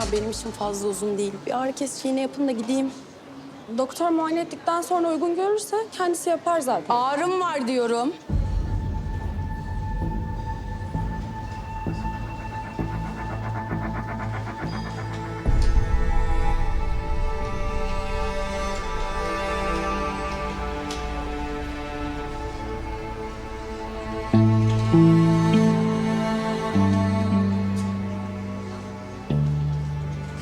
Ya benim için fazla uzun değil. Bir ağrı kesici iğne yapın da gideyim. Doktor muayene ettikten sonra uygun görürse kendisi yapar zaten. Ağrım var diyorum.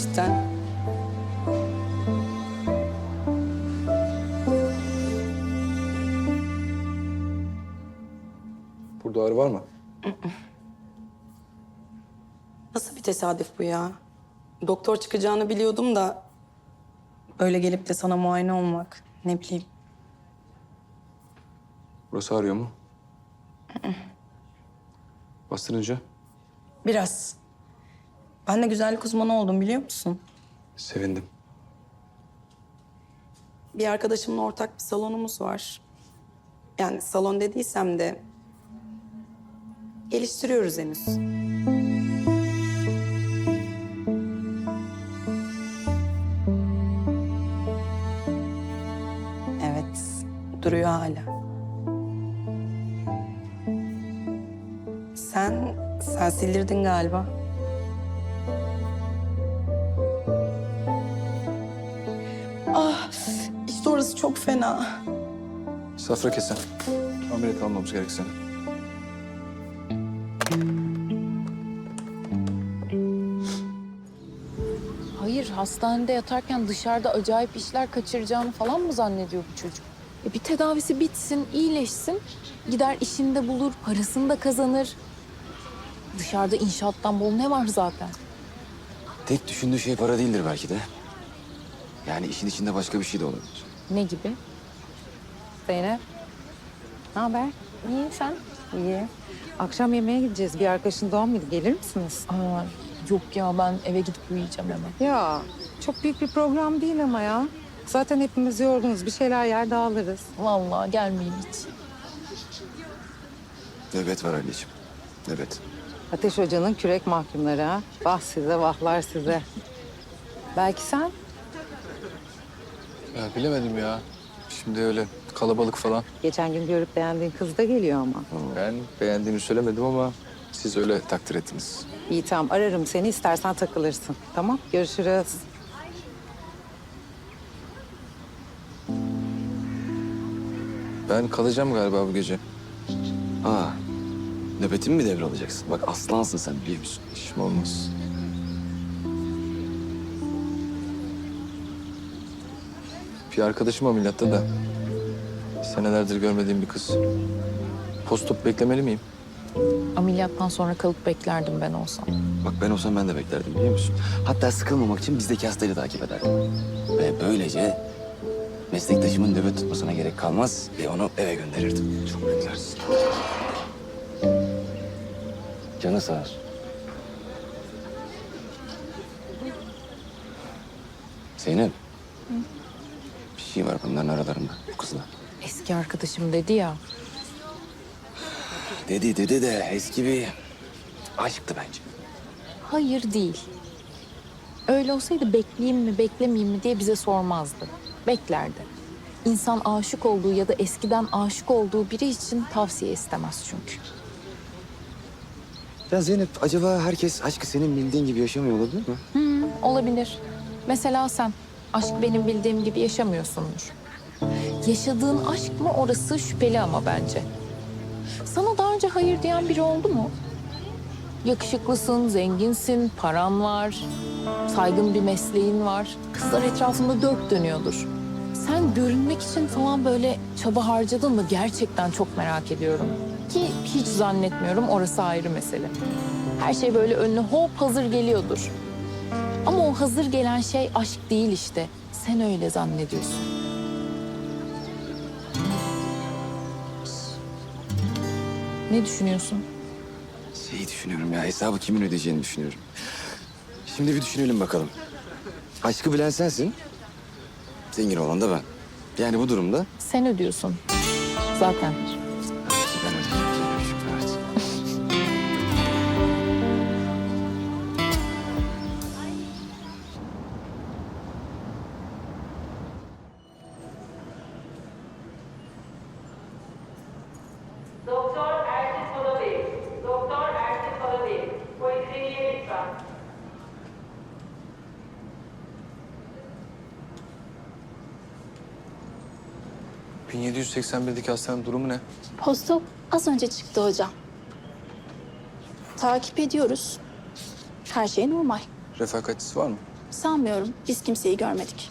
cidden? Burada ağrı var mı? Nasıl bir tesadüf bu ya? Doktor çıkacağını biliyordum da... ...böyle gelip de sana muayene olmak. Ne bileyim. Burası ağrıyor mu? Bastırınca Biraz. Ben de güzellik uzmanı oldum biliyor musun? sevindim. Bir arkadaşımla ortak bir salonumuz var. Yani salon dediysem de... ...geliştiriyoruz henüz. Evet, duruyor hala. Sen, sen sildirdin galiba. Çok fena. Safra kesen. Ameliyat almamız gerek seni. Hayır, hastanede yatarken dışarıda acayip işler kaçıracağını falan mı zannediyor bu çocuk? E bir tedavisi bitsin, iyileşsin. Gider işinde bulur, parasını da kazanır. Dışarıda inşaattan bol ne var zaten? Tek düşündüğü şey para değildir belki de. Yani işin içinde başka bir şey de olabilir. Ne gibi? Zeynep. Ne haber? İyi sen? İyi. Akşam yemeğe gideceğiz. Bir arkadaşın doğum günü. Gelir misiniz? Aa, yok ya ben eve gidip uyuyacağım hemen. Ya çok büyük bir program değil ama ya. Zaten hepimiz yorgunuz. Bir şeyler yer dağılırız. Vallahi gelmeyeyim hiç. Nöbet var anneciğim. Nöbet. Ateş Hoca'nın kürek mahkumları ha. Vah size vahlar size. Belki sen? Ya bilemedim ya. Şimdi öyle kalabalık falan. Geçen gün görüp beğendiğin kız da geliyor ama. Ben beğendiğimi söylemedim ama siz öyle takdir ettiniz. İyi tamam ararım seni istersen takılırsın. Tamam görüşürüz. Ben kalacağım galiba bu gece. Aa, nöbetimi mi devralacaksın? Bak aslansın sen biliyor musun? İşim olmaz. Bir arkadaşım ameliyatta da. Senelerdir görmediğim bir kız. Postop beklemeli miyim? Ameliyattan sonra kalıp beklerdim ben olsam. Bak ben olsam ben de beklerdim biliyor musun? Hatta sıkılmamak için bizdeki hastayı da takip ederdim. Ve böylece meslektaşımın nöbet tutmasına gerek kalmaz ve onu eve gönderirdim. Çok beklersin. Canı sağ olsun. Zeynep. Bir şey var bunların aralarında bu kızla. Eski arkadaşım dedi ya. Dedi dedi de eski bir aşktı bence. Hayır değil. Öyle olsaydı bekleyeyim mi beklemeyeyim mi diye bize sormazdı. Beklerdi. İnsan aşık olduğu ya da eskiden aşık olduğu biri için tavsiye istemez çünkü. Ya Zeynep acaba herkes aşkı senin bildiğin gibi yaşamıyor olabilir mi? Olabilir. Mesela sen aşk benim bildiğim gibi yaşamıyorsundur. Yaşadığın aşk mı orası şüpheli ama bence. Sana daha önce hayır diyen biri oldu mu? Yakışıklısın, zenginsin, paran var. saygın bir mesleğin var. Kızlar etrafında dört dönüyordur. Sen görünmek için falan böyle çaba harcadın mı gerçekten çok merak ediyorum. Ki hiç zannetmiyorum orası ayrı mesele. Her şey böyle önüne hop hazır geliyordur. Ama o hazır gelen şey aşk değil işte. Sen öyle zannediyorsun. Ne düşünüyorsun? Şeyi düşünüyorum ya hesabı kimin ödeyeceğini düşünüyorum. Şimdi bir düşünelim bakalım. Aşkı bilen sensin. Zengin olan da ben. Yani bu durumda Sen ödüyorsun. Zaten. 1781'deki hastanın durumu ne? Postop az önce çıktı hocam. Takip ediyoruz. Her şey normal. Refakatçisi var mı? Sanmıyorum. Biz kimseyi görmedik.